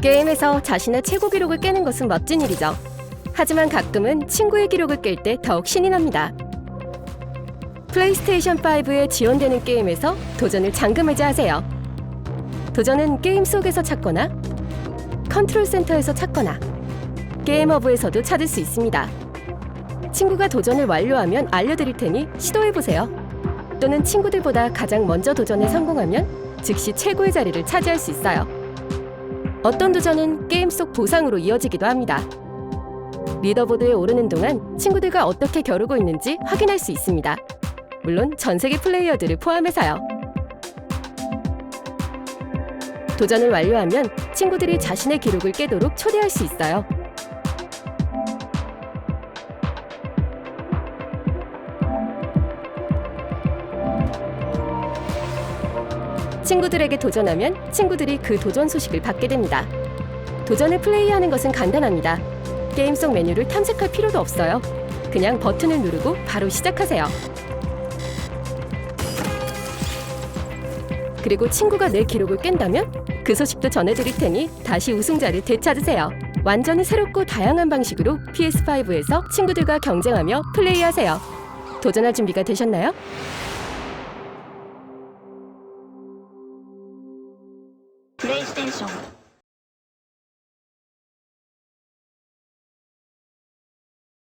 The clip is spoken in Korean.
게임에서 자신의 최고 기록을 깨는 것은 멋진 일이죠. 하지만 가끔은 친구의 기록을 깰 때 더욱 신이 납니다. 플레이스테이션 5에 지원되는 게임에서 도전을 잠금해제 하세요. 도전은 게임 속에서 찾거나 컨트롤 센터에서 찾거나 게임 허브에서도 찾을 수 있습니다. 친구가 도전을 완료하면 알려드릴 테니 시도해보세요. 또는 친구들보다 가장 먼저 도전에 성공하면 즉시 최고의 자리를 차지할 수 있어요. 어떤 도전은 게임 속 보상으로 이어지기도 합니다. 리더보드에 오르는 동안 친구들과 어떻게 겨루고 있는지 확인할 수 있습니다. 물론 전 세계 플레이어들을 포함해서요. 도전을 완료하면 친구들이 자신의 기록을 깨도록 초대할 수 있어요. 친구들에게 도전하면 친구들이 그 도전 소식을 받게 됩니다. 도전을 플레이하는 것은 간단합니다. 게임 속 메뉴를 탐색할 필요도 없어요. 그냥 버튼을 누르고 바로 시작하세요. 그리고 친구가 내 기록을 깬다면 그 소식도 전해드릴 테니 다시 우승자를 되찾으세요. 완전히 새롭고 다양한 방식으로 PS5에서 친구들과 경쟁하며 플레이하세요. 도전할 준비가 되셨나요? 英雄。